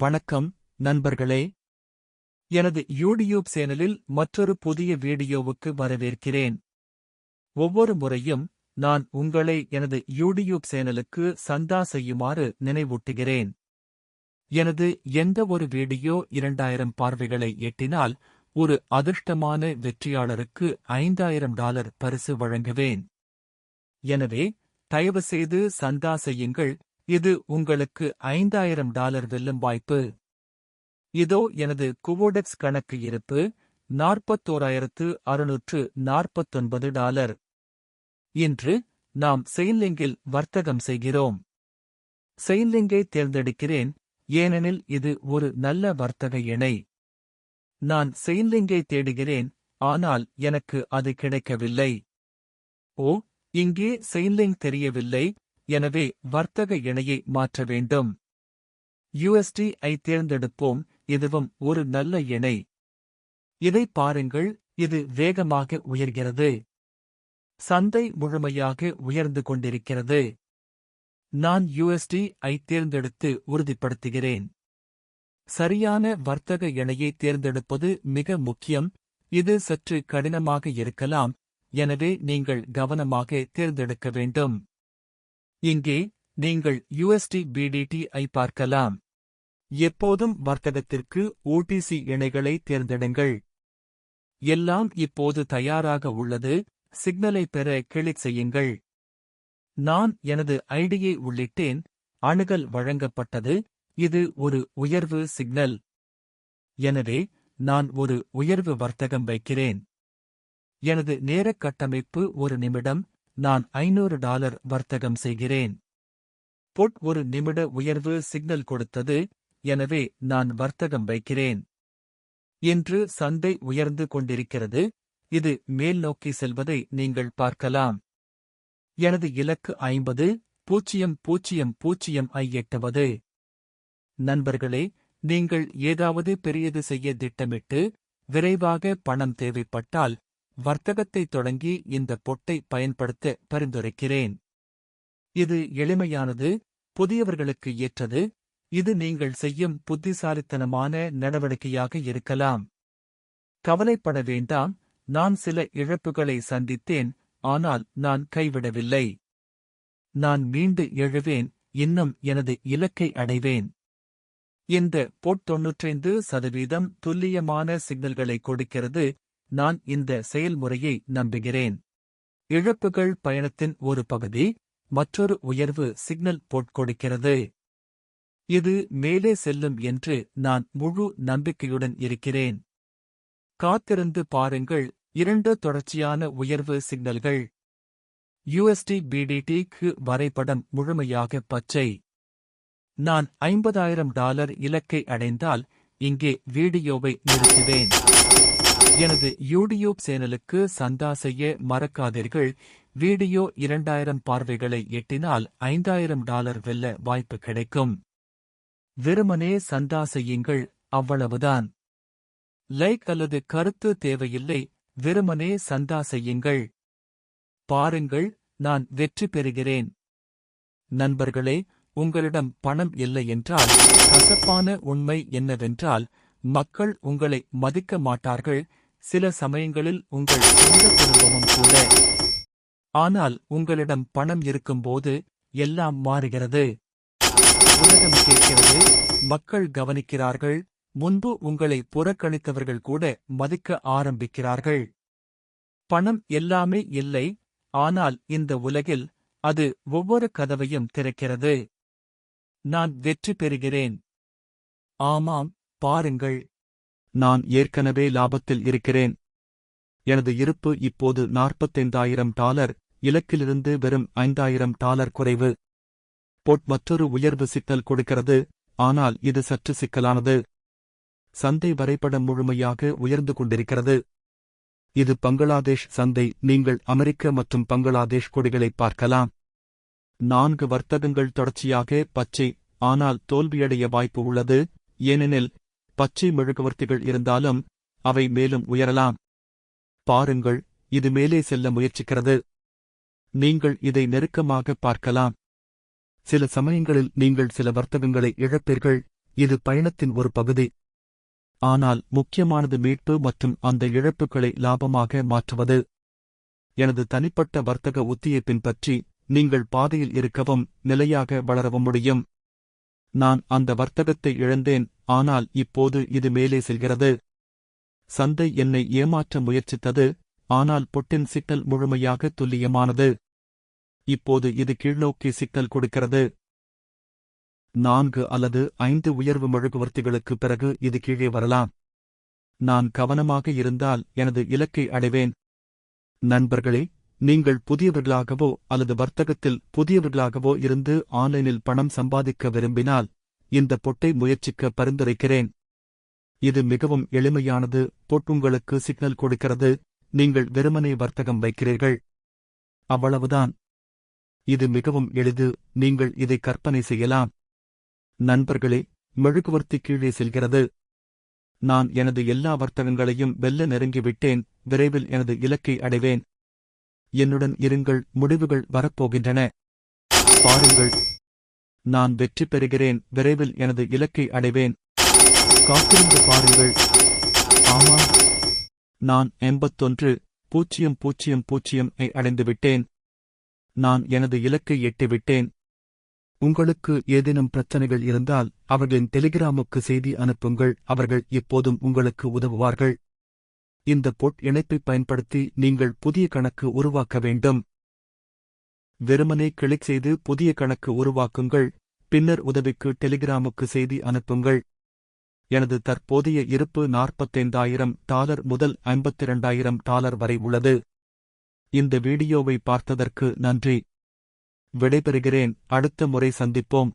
வணக்கம் நண்பர்களே. எனது யூடியூப் சேனலில் மற்றொரு புதிய வீடியோவுக்கு வரவேற்கிறேன். ஒவ்வொரு முறையும் நான் உங்களை எனது யூடியூப் சேனலுக்கு சந்தா செய்யுமாறு நினைவூட்டுகிறேன். எனது எந்த ஒரு வீடியோ இரண்டாயிரம் பார்வைகளை எட்டினால் ஒரு அதிர்ஷ்டமான வெற்றியாளருக்கு ஐந்தாயிரம் டாலர் பரிசு வழங்குவேன். எனவே தயவுசெய்து சந்தா செய்யுங்கள் இது உங்களுக்கு ஐந்தாயிரம் டாலர் வெல்லும் வாய்ப்பு இதோ எனது குவோடெக்ஸ் கணக்கு இருப்பு நாற்பத்தோராயிரத்து அறுநூற்று நாற்பத்தொன்பது டாலர். இன்று நாம் செயின்லிங்கில் வர்த்தகம் செய்கிறோம். செயின்லிங்கை தேர்ந்தெடுக்கிறேன் ஏனெனில் இது ஒரு நல்ல வர்த்தக இணை நான் செயின்லிங்கை தேடுகிறேன் ஆனால் எனக்கு அது கிடைக்கவில்லை. ஓ இங்கே செயின்லிங் தெரியவில்லை எனவே வர்த்தக இணையை மாற்ற வேண்டும். யுஎஸ்டி ஐ தேர்ந்தெடுப்போம் இதுவும் ஒரு நல்ல இணை. இதை பாருங்கள் இது வேகமாக உயர்கிறது. சந்தை முழுமையாக உயர்ந்து கொண்டிருக்கிறது. நான் யுஎஸ்டி ஐ தேர்ந்தெடுத்து உறுதிப்படுத்துகிறேன். சரியான வர்த்தக இணையை தேர்ந்தெடுப்பது மிக முக்கியம் இது சற்று கடினமாக இருக்கலாம் எனவே நீங்கள் கவனமாக தேர்ந்தெடுக்க வேண்டும். இங்கே நீங்கள் யுஎஸ்டி பிடிடி ஐ பார்க்கலாம். எப்போதும் வர்த்தகத்திற்கு ஓடிசி இணைகளை தேர்ந்தெடுங்கள். எல்லாம் இப்போது தயாராக உள்ளது. சிக்னலை பெற கிளிக் செய்யுங்கள். நான் எனது ஐடியை உள்ளிட்டேன். அணுகல் வழங்கப்பட்டது. இது ஒரு உயர்வு சிக்னல். எனவே நான் ஒரு உயர்வு வர்த்தகம் வைக்கிறேன். எனது நேரக் கட்டமைப்பு ஒரு நிமிடம். நான் ஐநூறு டாலர் வர்த்தகம் செய்கிறேன். பொட் ஒரு நிமிட உயர்வு சிக்னல் கொடுத்தது எனவே நான் வர்த்தகம் வைக்கிறேன். இன்று சந்தை உயர்ந்து கொண்டிருக்கிறது இது மேல் நோக்கி செல்வதை நீங்கள் பார்க்கலாம். எனது இலக்கு ஐம்பது பூஜ்ஜியம் பூஜ்ஜியம் பூஜ்ஜியம் ஐ எட்டுவது. நண்பர்களே நீங்கள் ஏதாவது பெரியது செய்ய திட்டமிட்டு விரைவாக பணம் தேவைப்பட்டால் வர்த்தகத்தை தொடங்கி இந்த பொட்டை பயன்படுத்த பரிந்துரைக்கிறேன். இது எளிமையானது புதியவர்களுக்கு ஏற்றது. இது நீங்கள் செய்யும் புத்திசாலித்தனமான நடவடிக்கையாக இருக்கலாம். கவலைப்பட வேண்டாம் நான் சில இழப்புகளை சந்தித்தேன் ஆனால் நான் கைவிடவில்லை. நான் மீண்டு எழுவேன் இன்னும் எனது இலக்கை அடைவேன். இந்த பொட் தொன்னூற்றைந்து சதவீதம் துல்லியமான சிக்னல்களை கொடுக்கிறது நான் இந்த செயல்முறையை நம்புகிறேன். இழப்புகள் பயணத்தின் ஒரு பகுதி மற்றொரு உயர்வு சிக்னல் போட்கொடுக்கிறது. இது மேலே செல்லும் என்று நான் முழு நம்பிக்கையுடன் இருக்கிறேன். காத்திருந்து பாருங்கள் இரண்டு தொடர்ச்சியான உயர்வு சிக்னல்கள். யுஎஸ்டி பிடிடிக்கு வரைபடம் முழுமையாக பச்சை. நான் ஐம்பதாயிரம் டாலர் இலக்கை அடைந்தால் இங்கே வீடியோவை நிறுத்துவேன். எனது யூடியூப் சேனலுக்கு சந்தா செய்ய மறக்காதீர்கள். வீடியோ இரண்டாயிரம் பார்வைகளை எட்டினால் ஐந்தாயிரம் டாலர் வெல்ல வாய்ப்பு கிடைக்கும். வெறுமனே சந்தா செய்யுங்கள் அவ்வளவுதான். லைக் அல்லது கருத்து தேவையில்லை வெறுமனே சந்தா செய்யுங்கள். பாருங்கள் நான் வெற்றி பெறுகிறேன். நண்பர்களே உங்களிடம் பணம் இல்லை என்றால் கசப்பான உண்மை என்னவென்றால் மக்கள் உங்களை மதிக்க மாட்டார்கள். சில சமயங்களில் உங்கள் சொந்த குடும்பமும் கூட. ஆனால் உங்களிடம் பணம் இருக்கும்போது எல்லாம் மாறுகிறது. உலகம் கேட்கிறது மக்கள் கவனிக்கிறார்கள். முன்பு உங்களை புறக்கணித்தவர்கள் கூட மதிக்க ஆரம்பிக்கிறார்கள். பணம் எல்லாமே இல்லை ஆனால் இந்த உலகில் அது ஒவ்வொரு கதவையும் திறக்கிறது. நான் வெற்றி பெறுகிறேன். ஆமாம் பாருங்கள். நான் ஏற்கனவே லாபத்தில் இருக்கிறேன். எனது இருப்பு இப்போது நாற்பத்தைந்தாயிரம் டாலர் இலக்கிலிருந்து வெறும் ஐந்தாயிரம் டாலர் குறைவு. பொட் மற்றொரு உயர்வு சிக்கல் கொடுக்கிறது ஆனால் இது சற்று சிக்கலானது. சந்தை வரைபடம் முழுமையாக உயர்ந்து கொண்டிருக்கிறது. இது பங்களாதேஷ் சந்தை நீங்கள் அமெரிக்க மற்றும் பங்களாதேஷ் கொடிகளை பார்க்கலாம். நான்கு வர்த்தகங்கள் தொடர்ச்சியாக பச்சை ஆனால் தோல்வியடைய வாய்ப்பு உள்ளது ஏனெனில் பச்சை மெழுகுவர்த்திகள் இருந்தாலும் அவை மேலும் உயரலாம். பாருங்கள் இது மேலே செல்ல முயற்சிக்கிறது. நீங்கள் இதை நெருக்கமாக பார்க்கலாம். சில சமயங்களில் நீங்கள் சில வர்த்தகங்களை இழப்பீர்கள். இது பயணத்தின் ஒரு பகுதி. ஆனால் முக்கியமானது மீட்பு மற்றும் அந்த இழப்புகளை லாபமாக மாற்றுவது. எனது தனிப்பட்ட வர்த்தக உத்தியை பின்பற்றி நீங்கள் பாதையில் இருக்கவும் நிலையாக வளரவும் முடியும். நான் அந்த வர்த்தகத்தை இழந்தேன் ஆனால் இப்போது இது மேலே செல்கிறது. சந்தை என்னை ஏமாற்ற முயற்சித்தது ஆனால் பொட்டின் சிக்கல் முழுமையாக துல்லியமானது. இப்போது இது கீழ்நோக்கி சிக்கல் கொடுக்கிறது. நான்கு அல்லது ஐந்து உயர்வு மெழுகுவர்த்திகளுக்கு பிறகு இது கீழே வரலாம். நான் கவனமாக இருந்தால் எனது இலக்கை அடைவேன். நண்பர்களே நீங்கள் புதியவர்களாகவோ அல்லது வர்த்தகத்தில் புதியவர்களாகவோ இருந்து ஆன்லைனில் பணம் சம்பாதிக்க விரும்பினால் இந்த பொட்டை முயற்சிக்க பரிந்துரைக்கிறேன். இது மிகவும் எளிமையானது பொட் உங்களுக்கு சிக்னல் கொடுக்கிறது நீங்கள் வெறுமனே வர்த்தகம் வைக்கிறீர்கள். அவ்வளவுதான். இது மிகவும் எளிது நீங்கள் இதை கற்பனை செய்யலாம். நண்பர்களே மெழுகுவர்த்தி கீழே செல்கிறது. நான் எனது எல்லா வர்த்தகங்களையும் வெல்ல நெருங்கிவிட்டேன் விரைவில் எனது இலக்கை அடைவேன். என்னுடன் இருங்கள் முடிவுகள் வரப்போகின்றன. பாருங்கள். நான் வெற்றி பெறுகிறேன் விரைவில் எனது இலக்கை அடைவேன். காத்திருந்து பாருங்கள். ஆமாம். நான் எண்பத்தொன்று பூஜ்ஜியம் பூஜ்ஜியம் பூஜ்ஜியம் ஐ அடைந்துவிட்டேன். நான் எனது இலக்கை எட்டிவிட்டேன். உங்களுக்கு ஏதேனும் பிரச்சனைகள் இருந்தால் அவர்களின் டெலிகிராமுக்கு செய்தி அனுப்புங்கள் அவர்கள் எப்போதும் உங்களுக்கு உதவுவார்கள். இந்த பொட் இணைப்பைப் பயன்படுத்தி நீங்கள் புதிய கணக்கு உருவாக்க வேண்டும். வெறுமனே கிளிக் செய்து புதிய கணக்கு உருவாக்குங்கள் பின்னர் உதவிக்கு டெலிகிராமுக்கு செய்தி அனுப்புங்கள். எனது தற்போதைய இருப்பு நாற்பத்தைந்தாயிரம் டாலர் முதல் ஐம்பத்திரண்டாயிரம் டாலர் வரை உள்ளது. இந்த வீடியோவை பார்த்ததற்கு நன்றி. விடைபெறுகிறேன். அடுத்த முறை சந்திப்போம்.